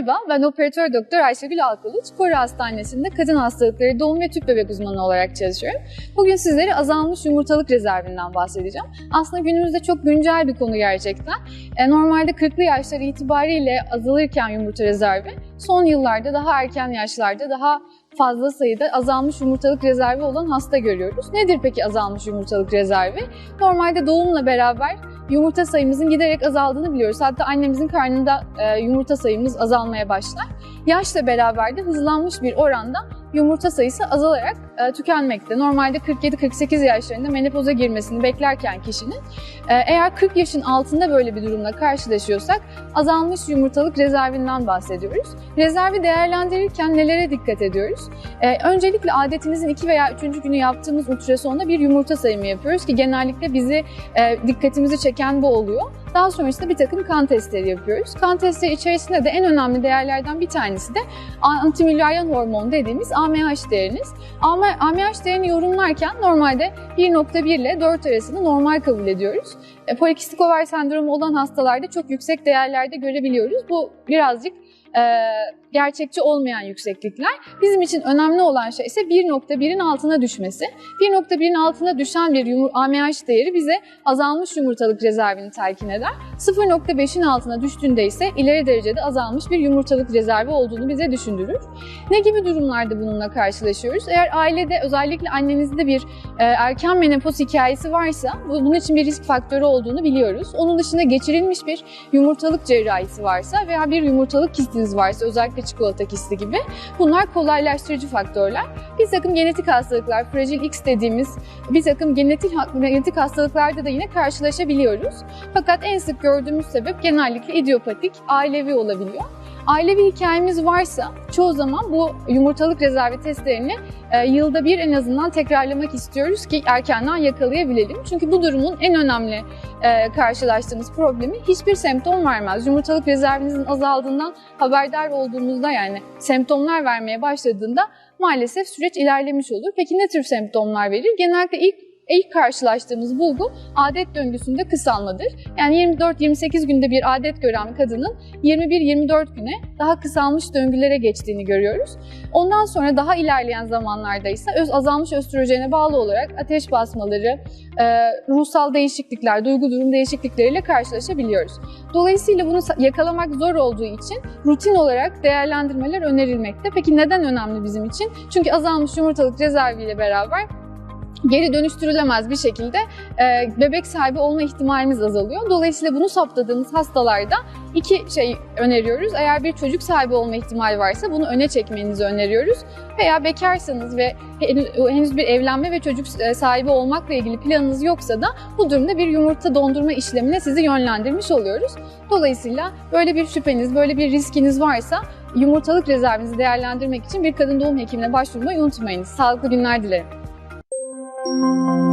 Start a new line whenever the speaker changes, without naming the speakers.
Merhaba, ben operatör doktor Ayşegül Alkılıç. Koru Hastanesi'nde kadın hastalıkları doğum ve tüp bebek uzmanı olarak çalışıyorum. Bugün sizlere azalmış yumurtalık rezervinden bahsedeceğim. Aslında günümüzde çok güncel bir konu gerçekten. E, normalde 40'lı yaşlar itibariyle azalırken yumurta rezervi, son yıllarda daha erken yaşlarda daha fazla sayıda azalmış yumurtalık rezervi olan hasta görüyoruz. Nedir peki azalmış yumurtalık rezervi? Normalde doğumla beraber yumurta sayımızın giderek azaldığını biliyoruz. Hatta annemizin karnında e, yumurta sayımız azalmaya başlar. Yaşla beraber de hızlanmış bir oranda yumurta sayısı azalarak e, tükenmekte. Normalde 47-48 yaşlarında menopoza girmesini beklerken kişinin e, eğer 40 yaşın altında böyle bir durumla karşılaşıyorsak azalmış yumurtalık rezervinden bahsediyoruz. Rezervi değerlendirirken nelere dikkat ediyoruz? E, öncelikle adetimizin 2 veya 3. günü yaptığımız ultrasonda bir yumurta sayımı yapıyoruz ki genellikle bizi e, dikkatimizi çeken bu oluyor. Daha sonrasında bir takım kan testleri yapıyoruz. Kan testleri içerisinde de en önemli değerlerden bir tanesi de antimülleryan hormon dediğimiz AMH değeriniz. AMH değerini yorumlarken normalde 1.1 ile 4 arasında normal kabul ediyoruz. E, polikistik over sendromu olan hastalarda çok yüksek değerlerde görebiliyoruz. Bu birazcık gerçekçi olmayan yükseklikler. Bizim için önemli olan şey ise 1.1'in altına düşmesi. 1.1'in altına düşen bir yumur AMH değeri bize azalmış yumurtalık rezervini telkin eder. 0.5'in altına düştüğünde ise ileri derecede azalmış bir yumurtalık rezervi olduğunu bize düşündürür. Ne gibi durumlarda bununla karşılaşıyoruz? Eğer ailede özellikle annenizde bir e, erken menopoz hikayesi varsa bu, bunun için bir risk faktörü olduğunu biliyoruz. Onun dışında geçirilmiş bir yumurtalık cerrahisi varsa veya bir yumurtalık kistiniz varsa özellikle çikolata kisti gibi bunlar kolaylaştırıcı faktörler. Bir takım genetik hastalıklar, fragil X dediğimiz bir takım genetik, genetik hastalıklarda da yine karşılaşabiliyoruz. Fakat en sık gördüğümüz sebep genellikle idiopatik, ailevi olabiliyor. Ailevi hikayemiz varsa çoğu zaman bu yumurtalık rezervi testlerini e, yılda bir en azından tekrarlamak istiyoruz ki erkenden yakalayabilelim. Çünkü bu durumun en önemli e, karşılaştığımız problemi hiçbir semptom vermez. Yumurtalık rezervinizin azaldığından haberdar olduğunuzda yani semptomlar vermeye başladığında maalesef süreç ilerlemiş olur. Peki ne tür semptomlar verir? Genellikle ilk ilk karşılaştığımız bulgu adet döngüsünde kısalmadır. Yani 24-28 günde bir adet gören kadının 21-24 güne daha kısalmış döngülere geçtiğini görüyoruz. Ondan sonra daha ilerleyen zamanlarda ise öz azalmış östrojene bağlı olarak ateş basmaları, e, ruhsal değişiklikler, duygu durum değişiklikleriyle karşılaşabiliyoruz. Dolayısıyla bunu yakalamak zor olduğu için rutin olarak değerlendirmeler önerilmekte. Peki neden önemli bizim için? Çünkü azalmış yumurtalık rezerviyle beraber geri dönüştürülemez bir şekilde e, bebek sahibi olma ihtimalimiz azalıyor. Dolayısıyla bunu saptadığımız hastalarda iki şey öneriyoruz. Eğer bir çocuk sahibi olma ihtimali varsa bunu öne çekmenizi öneriyoruz. Veya bekarsanız ve henüz bir evlenme ve çocuk sahibi olmakla ilgili planınız yoksa da bu durumda bir yumurta dondurma işlemine sizi yönlendirmiş oluyoruz. Dolayısıyla böyle bir şüpheniz, böyle bir riskiniz varsa yumurtalık rezervinizi değerlendirmek için bir kadın doğum hekimine başvurmayı unutmayınız. Sağlıklı günler dilerim.
Música